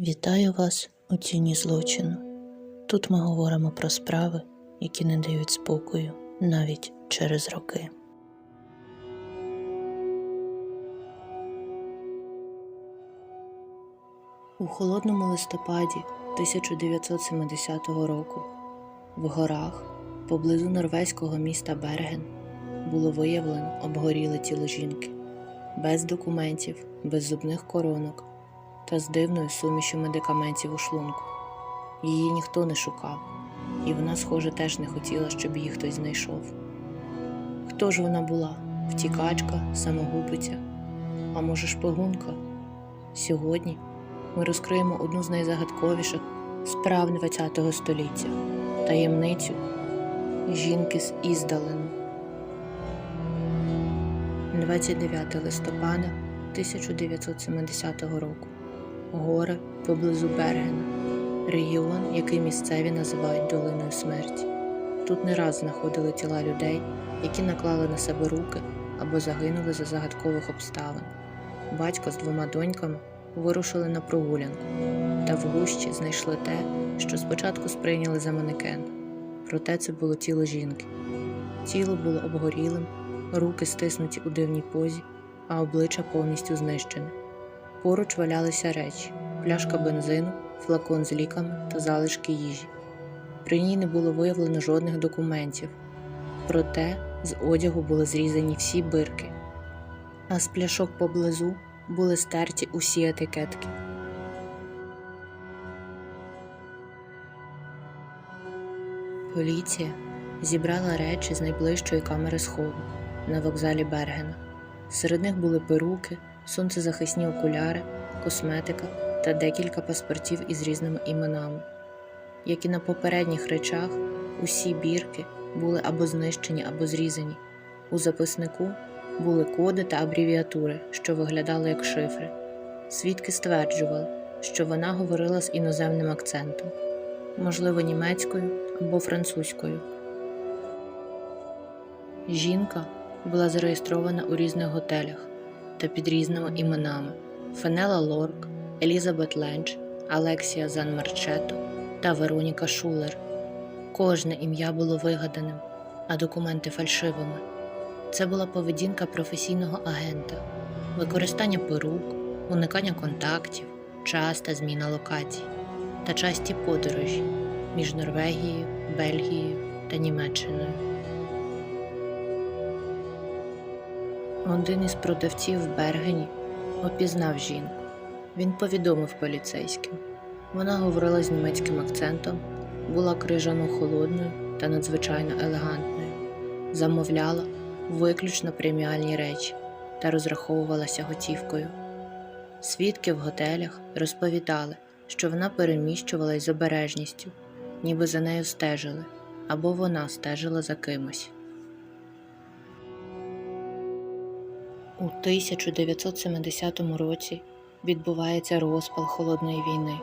Вітаю вас у тіні злочину. Тут ми говоримо про справи, які не дають спокою навіть через роки. У холодному листопаді 1970 року в горах поблизу норвезького міста Берген було виявлено обгоріле тіло жінки без документів, без зубних коронок та з дивною сумішю медикаментів у шлунку. Її ніхто не шукав, і вона, схоже, теж не хотіла, щоб її хтось знайшов. Хто ж вона була? Втікачка, самогубиця, а може шпигунка? Сьогодні ми розкриємо одну з найзагадковіших справ ХХ століття таємницю жінки з Іздалину. 29 листопада 1970 року. Гори поблизу Бергена, регіон, який місцеві називають долиною смерті. Тут не раз знаходили тіла людей, які наклали на себе руки або загинули за загадкових обставин. Батько з двома доньками вирушили на прогулянку, та в гущі знайшли те, що спочатку сприйняли за манекен. Проте це було тіло жінки. Тіло було обгорілим, руки стиснуті у дивній позі, а обличчя повністю знищене. Поруч валялися речі: пляшка бензину, флакон з ліками та залишки їжі. При ній не було виявлено жодних документів. Проте з одягу були зрізані всі бирки, а з пляшок поблизу були стерті усі етикетки. Поліція зібрала речі з найближчої камери схову на вокзалі Бергена. Серед них були перуки, сонцезахисні окуляри, косметика та декілька паспортів із різними іменами. Як і на попередніх речах, усі бірки були або знищені, або зрізані. У записнику були коди та абревіатури, що виглядали як шифри. Свідки стверджували, що вона говорила з іноземним акцентом, можливо, німецькою або французькою. Жінка була зареєстрована у різних готелях та під різними іменами: Фенела Лорк, Елізабет Ленч, Алексія Занмарчето та Вероніка Шулер. Кожне ім'я було вигаданим, а документи фальшивими. Це була поведінка професійного агента, використання порук, уникання контактів, часта зміна локацій та часті подорожі між Норвегією, Бельгією та Німеччиною. Один із продавців в Бергені опізнав жінку. Він повідомив поліцейським. Вона говорила з німецьким акцентом, була крижано холодною та надзвичайно елегантною, замовляла виключно преміальні речі та розраховувалася готівкою. Свідки в готелях розповідали, що вона переміщувалась з обережністю, ніби за нею стежили, або вона стежила за кимось. У 1970 році відбувається розпал холодної війни.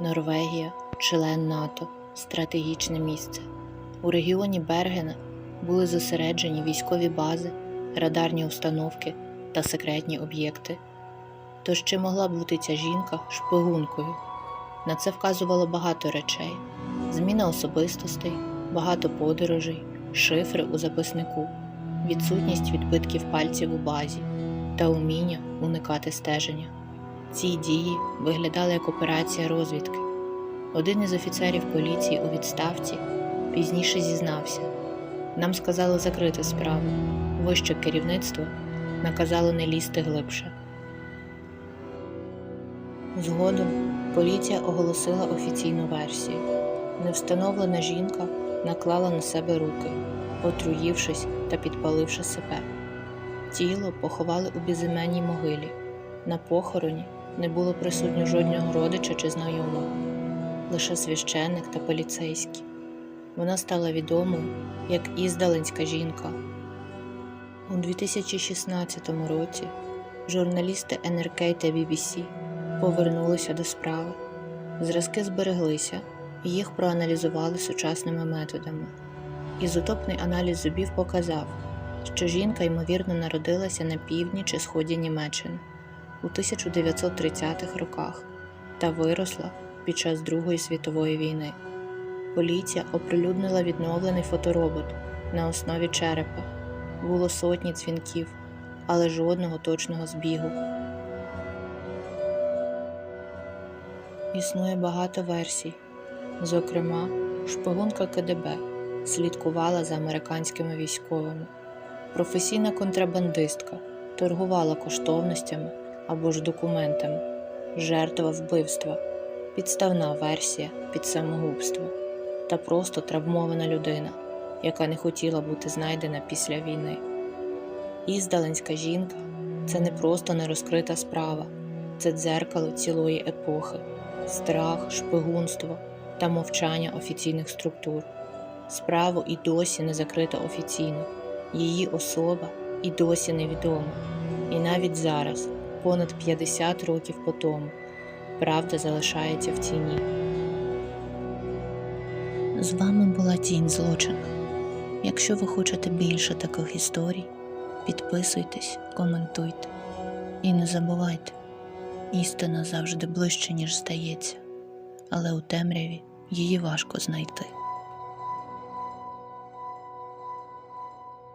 Норвегія, член НАТО, стратегічне місце. У регіоні Бергена були зосереджені військові бази, радарні установки та секретні об'єкти. Тож чи могла бути ця жінка шпигункою? На це вказувало багато речей: зміна особистостей, багато подорожей, шифри у записнику, відсутність відбитків пальців у базі та уміння уникати стеження. Ці дії виглядали як операція розвідки. Один із офіцерів поліції у відставці пізніше зізнався. Нам сказали закрити справу. Вище керівництво наказало не лізти глибше. Згодом поліція оголосила офіційну версію. Невстановлена жінка наклала на себе руки, отруївшись та підпаливши себе. Тіло поховали у безіменній могилі. На похороні не було присутньо жодного родича чи знайомого, лише священник та поліцейський. Вона стала відомою як іздалинська жінка. У 2016 році журналісти НРК та BBC повернулися до справи. Зразки збереглися і їх проаналізували сучасними методами. Ізотопний аналіз зубів показав, що жінка ймовірно народилася на півдні чи сході Німеччини у 1930-х роках та виросла під час Другої світової війни. Поліція оприлюднила відновлений фоторобот на основі черепа. Було сотні дзвінків, але жодного точного збігу. Існує багато версій. Зокрема, шпигунка КДБ слідкувала за американськими військовими. Професійна контрабандистка торгувала коштовностями або ж документами, жертва вбивства, підставна версія під самогубство та просто травмована людина, яка не хотіла бути знайдена після війни. Іздалинська жінка це не просто нерозкрита справа, це дзеркало цілої епохи, страх, шпигунство та мовчання офіційних структур. Справу і досі не закрито офіційно, її особа і досі невідома. І навіть зараз, понад 50 років по тому, правда залишається в тіні. З вами була Тінь Злочину. Якщо ви хочете більше таких історій, підписуйтесь, коментуйте і не забувайте, істина завжди ближче, ніж здається, але у темряві її важко знайти.